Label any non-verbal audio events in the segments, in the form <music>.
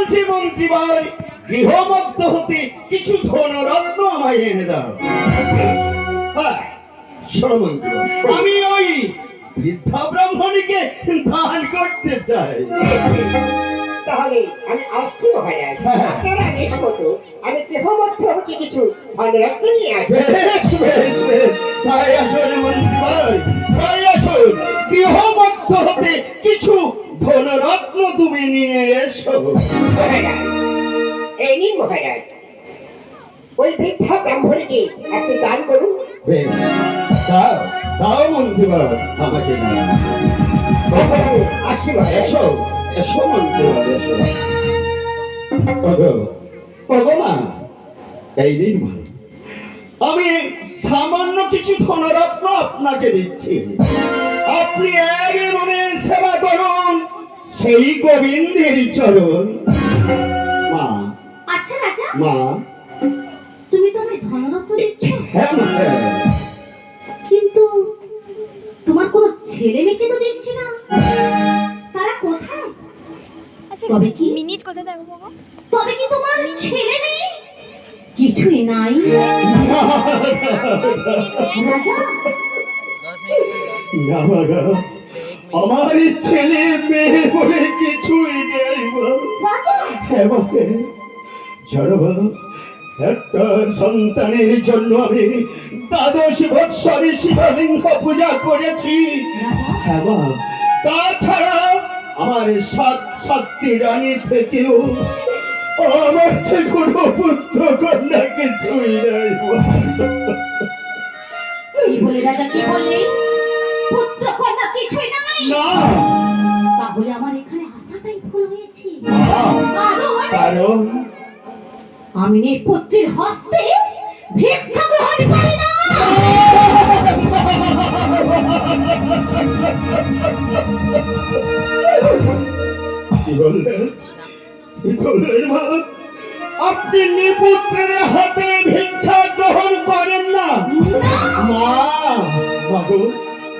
বলছি মন্ত্রী ভাই গৃহমধ্য হতে কিছু ধনরত্ন আমায় এনে দাও। হ্যাঁ, মন্ত্রী আমি ওই বৃদ্ধা ব্রাহ্মণীকে দান করতে চাই। তাহলে আমি আসছি মহারাজ। হ্যাঁ। আপনারা আদেশ মতো আমি দেহমধ্য হতে কিছু ধনরত্ন নিয়ে আসব বেশ বেশ বেশ তাই আসুন মন্ত্রী ভাই তাই আসুন। গৃহমধ্য হতে কিছু তুমি নিয়ে এসো এই নিন মহারাজ। ওই বৃদ্ধা ব্রাহ্মণীকে আপনি দান করুন। বেশ। দাও আমাকে আমি এসো এসো এসো। ওগো এই দিন আমি সামান্য কিছু ধনরত্ন আপনাকে দিচ্ছি। আপনি এক সেই গোবিন্দের চরণ। মা আচ্ছা রাজা। মা। তুমি তো আমায় ধনরত্ন দিচ্ছ। হ্যাঁ মা হ্যাঁ। কিন্তু তোমার কোনো ছেলে মেয়েকে তো দেখছি না। তারা কোথায়? আচ্ছা তবে কি? মিনিট কোথায় দেখো বাবা তবে কি তোমার ছেলে নেই? কিছুই নাই। <laughs> রাজা। না বাবা আমার ছেলে মেয়ে বলে কিছুই নেই একটা সন্তানের জন্য আমি দ্বাদশ বৎসরে শিবলিঙ্গ পূজা করেছি। তাছাড়া আমার সাত সাতটি রানী থেকেও আমার সে কোনো পুত্র কন্যা কিছুই নাই বলে রাজা কি বললে? পুত্র কন্যা কিছুই নাই। না তাহলে আমার এখানে আসাটাই ভুল হয়েছে। কারণ আমি পুত্রের হস্তে ভিক্ষা গ্রহণ করি না। কি বললেন? কি বললেন মা? আপনি নিপুত্রের হাতে ভিক্ষা গ্রহণ করেন না। মা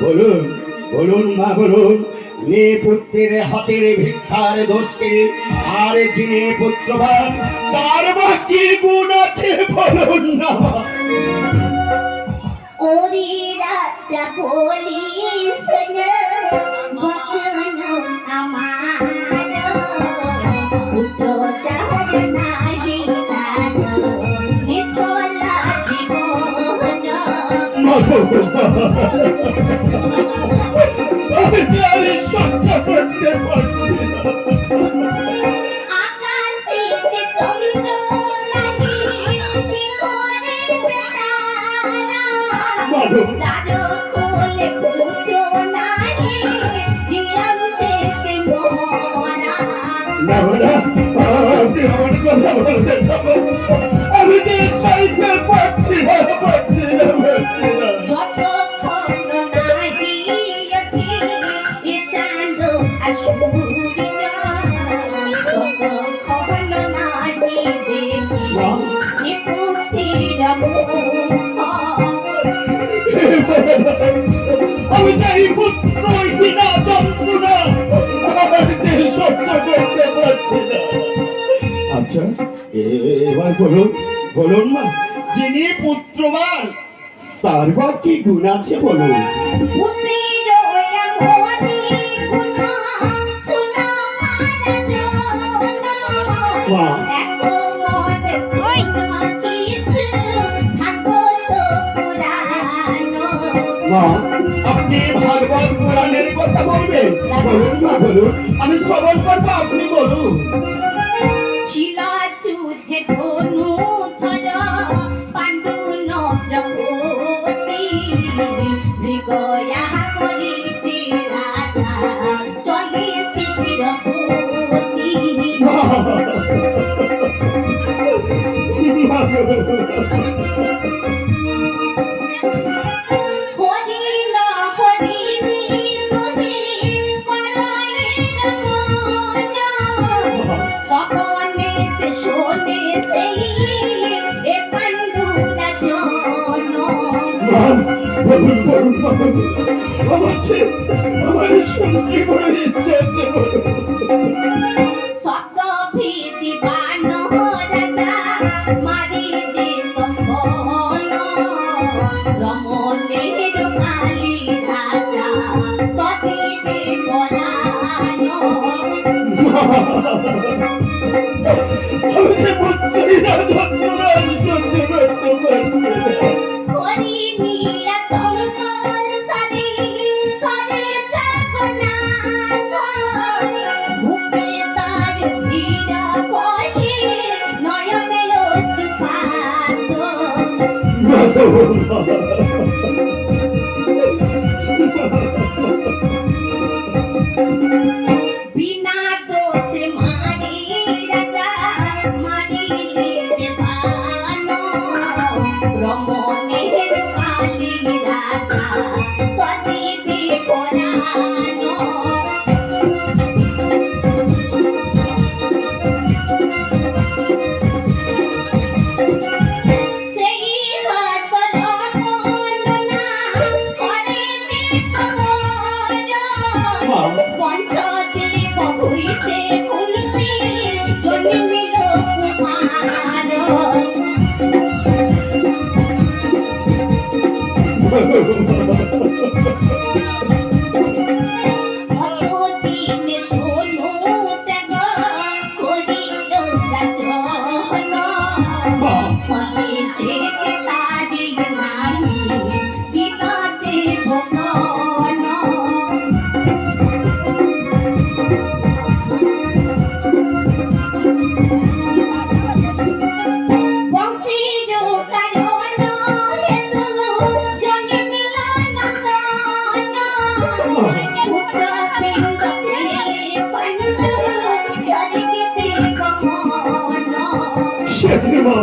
বলুন। বলুন মা বলুন নিপুত্রের হাতের ভিক্ষার দোষকে আর যিনি পুত্রবান তার বা কি গুণ আছে বলুন না। ওরে রাজা বলি শোন বচন আমার। পুত্র চার নাহি নিষ্কলা জীবন গো, আমি সহ্য করতে পারছি না আকাশেতে আমি চাই পুত্র আচ্ছা এবার বলুন বলুন মা, যিনি পুত্রবান, তার বা কি গুণ আছে বলুন? মা আপনি ভাগবত পুরাণের কথা বলবেন বলুন না বলুন আমি শ্রবণ করব আপনি বলুন ছিল যুদ্ধে ধনু ধর পাণ্ডু নব্রপতি মৃগয়া করিতে রাজা চলে শীঘ্র পতি আমার ছে- আমার সঙ্গে বড় ইচ্ছে আছে বলুন সকল ভীতি বান Oh, 快乐中 সেটি মা।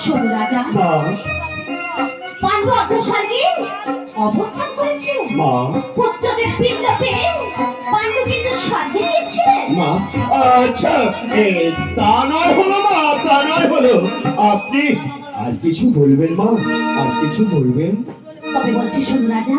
শোনো রাজা মা পাণ্ডু অবস্থান করেছে পুত্রদের পিণ্ড পেয়ে পাণ্ডু কিন্তু স্বর্গে গিয়েছিলেন। মা। আচ্ছা তা নয় হলো মা তা নয় হলো। আপনি আর কিছু বলবেন মা? আর কিছু বলবেন? তবে বলছি শোনো রাজা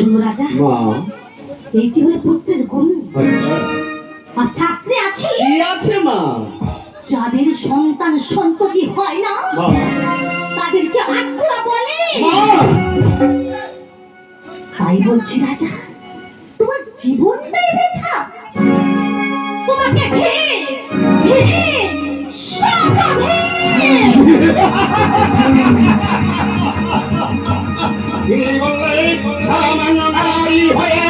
শুনো রাজা? মা। এইটি হলো পুত্রের গুণ। আচ্ছা। আর শাস্ত্রে আছে? কি আছে মা? যাদের সন্তান সন্ততি হয় না তাদেরকে বলে। তাই বলছি রাজা তোমার জীবনটাই বৃথা। তোমাকে ঘিরে ঘিরে সকালে তিনি বললেন সামান্য নারী হয়ে